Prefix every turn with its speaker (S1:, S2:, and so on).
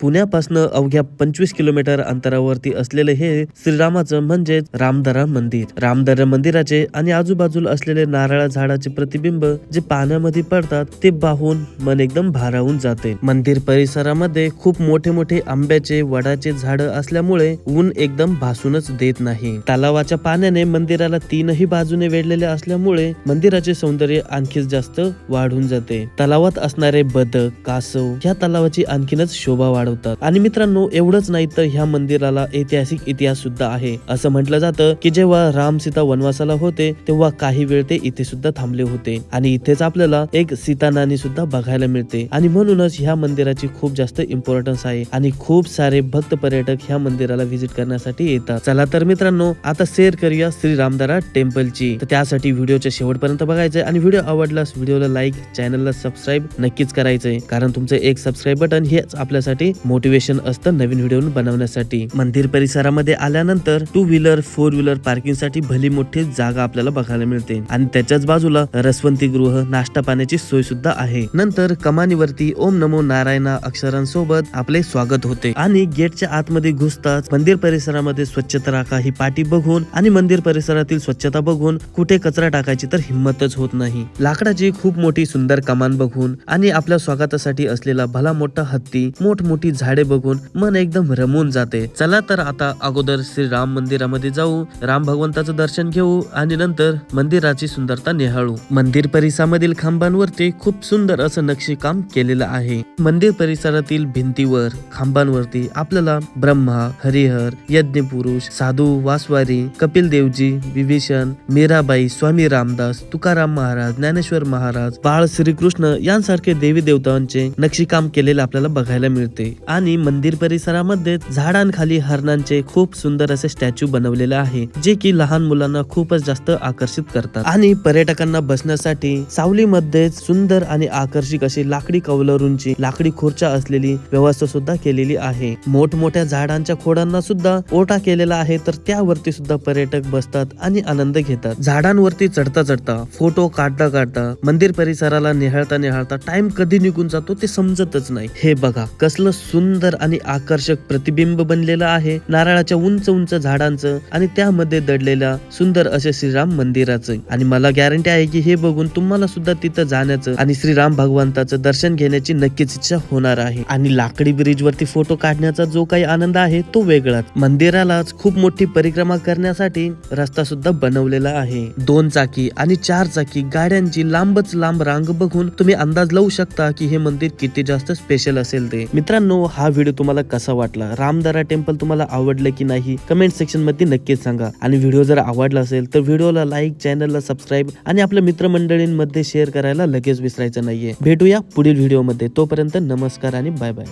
S1: पुण्यापासून अवघ्या पंचवीस किलोमीटर अंतरावरती असलेले हे श्रीरामाचं म्हणजेच रामदरा मंदिर. रामदरा मंदिराचे आणि आजूबाजूला असलेले नारळा झाडाचे प्रतिबिंब जे पाण्यामध्ये पडतात ते पाहून मन एकदम भारावून जाते. मंदिर परिसरामध्ये खूप मोठे मोठे आंब्याचे वडाचे झाड असल्यामुळे ऊन एकदम भासूनच देत नाही. तलावाच्या पाण्याने मंदिराला तीनही बाजूने वेढलेले असल्यामुळे मंदिराचे सौंदर्य आणखीच जास्त वाढून जाते. तलावात असणारे बदक कासव ह्या तलावाची आणखीनच शोभा वाढवतात. आणि मित्रांनो एवढंच नाही तर ह्या मंदिराला ऐतिहासिक इतिहास सुद्धा आहे. असं म्हटलं जातं की जेव्हा राम सीता वनवासाला होते तेव्हा काही वेळ ते इथे सुद्धा थांबले होते. आणि इथेच आपल्याला एक सीता नाणी सुद्धा बघायला मिळते. आणि म्हणूनच ह्या मंदिराची खूप जास्त इम्पॉर्टन्स आहे. आणि खूप सारे भक्त पर्यटक ह्या मंदिराला व्हिजिट करण्यासाठी येतात. चला तर मित्रांनो आता शेअर करूया श्री रामदारा टेम्पलची. तर त्यासाठी व्हिडिओच्या शेवटपर्यंत बघायचंय. आणि व्हिडिओ आवडलास व्हिडिओला लाईक चॅनलला सबस्क्राईब नक्कीच करायचंय. कारण तुमचं एक सबस्क्राईब बटन हेच आपल्यासाठी मोटिवेशन असतं नवीन व्हिडिओ बनवण्यासाठी. मंदिर परिसरामध्ये आल्यानंतर टू व्हीलर फोर व्हीलर पार्किंगसाठी भली मोठी जागा आपल्याला बघायला मिळते. आणि त्याच्याच बाजूला रसवंती गृह नाश्ता पाण्याची सोय सुद्धा आहे. नंतर कमानीवरती ओम नमो नारायणा अक्षरांसोबत आपले स्वागत होते. आणि गेटच्या आतमध्ये घुसताच मंदिर परिसरामध्ये स्वच्छता राखा ही पाटी बघून आणि मंदिर परिसरातील स्वच्छता बघून कुठे कचरा टाकायची तर हिंमतच होत नाही. लाकडाची खूप मोठी सुंदर कमान बघून आणि आपल्या स्वागतासाठी असलेला भला मोठा हत्ती मोठमोठी झाडे बघून मन एकदम रमून जाते. चला तर आता अगोदर श्री राम मंदिरामध्ये जाऊ राम भगवंताचं दर्शन घेऊ आणि नंतर मंदिराची सुंदरता निहाळू. मंदिर परिसरामधील खांबांवरती खूप सुंदर असं नक्षीकाम केलेलं आहे. मंदिर परिसरातील भिंतीवर खांबांवरती आपल्याला ब्रह्मा हरिहर यज्ञ पुरुष साधू वासवारी कपिल देवजी विभीषण मीराबाई स्वामी रामदास तुकाराम महाराज ज्ञानेश्वर महाराज बाळ श्रीकृष्ण यांसारखे देवी देवतांचे नक्षीकाम केलेले आपल्याला बघायला मिळते. आणि मंदिर परिसरामध्ये झाडांखाली हरणांचे खूप सुंदर असे स्टॅच्यू बनवलेले आहे जे की लहान मुलांना खूपच जास्त आकर्षित करतात. आणि पर्यटकांना बसण्यासाठी सावलीमध्ये सुंदर आणि आकर्षक अशी लाकडी कवलरूंची लाकडी खुर्च्या असलेली व्यवस्था सुद्धा केलेली आहे. मोठमोठ्या झाडांच्या खोडांना सुद्धा ओटा केलेला आहे तर त्यावरती सुद्धा पर्यटक बसतात आणि आनंद घेतात. झाडांवरती चढता चढता फोटो काढता काढता मंदिर परिसराला निहाळता निहाळता टाइम कधी निघून जातो ते समजतच नाही. हे बघा कसलं सुंदर आणि आकर्षक प्रतिबिंब बनलेलं आहे नारळाच्या उंच उंच झाडांचं आणि त्यामध्ये दडलेल्या सुंदर असे श्रीराम मंदिराचं. आणि मला गॅरंटी आहे की हे बघून तुम्हाला सुद्धा तिथं जाण्याचं आणि श्रीराम भगवंताचं दर्शन घेण्याची नक्कीच इच्छा होणार आहे. आणि लाकडी ब्रिज वरती फोटो काढण्याचा जो काही आनंद आहे तो वेगळाच. मंदिरालाच खूप मोठी परिक्रमा करण्यासाठी रस्ता सुद्धा बनवलेला आहे. दोन चाकी आणि चार चाकी गाड्यांची लांबच लांब रांग बघून तुम्ही अंदाज लावू शकता की हे मंदिर किती जास्त स्पेशल असेल ते. मित्रांनो मित्रांनो हा व्हिडिओ तुम्हाला कसा वाटला? रामदारा टेम्पल तुम्हाला आवडलं की नाही? कमेंट सेक्शनमध्ये नक्कीच सांगा. आणि व्हिडिओ जर आवडला असेल तर व्हिडिओला लाईक चॅनलला सबस्क्राईब आणि आपल्या मित्रमंडळींमध्ये शेअर करायला लगेच विसरायचं नाहीये. भेटूया पुढील व्हिडिओमध्ये तोपर्यंत नमस्कार आणि बाय बाय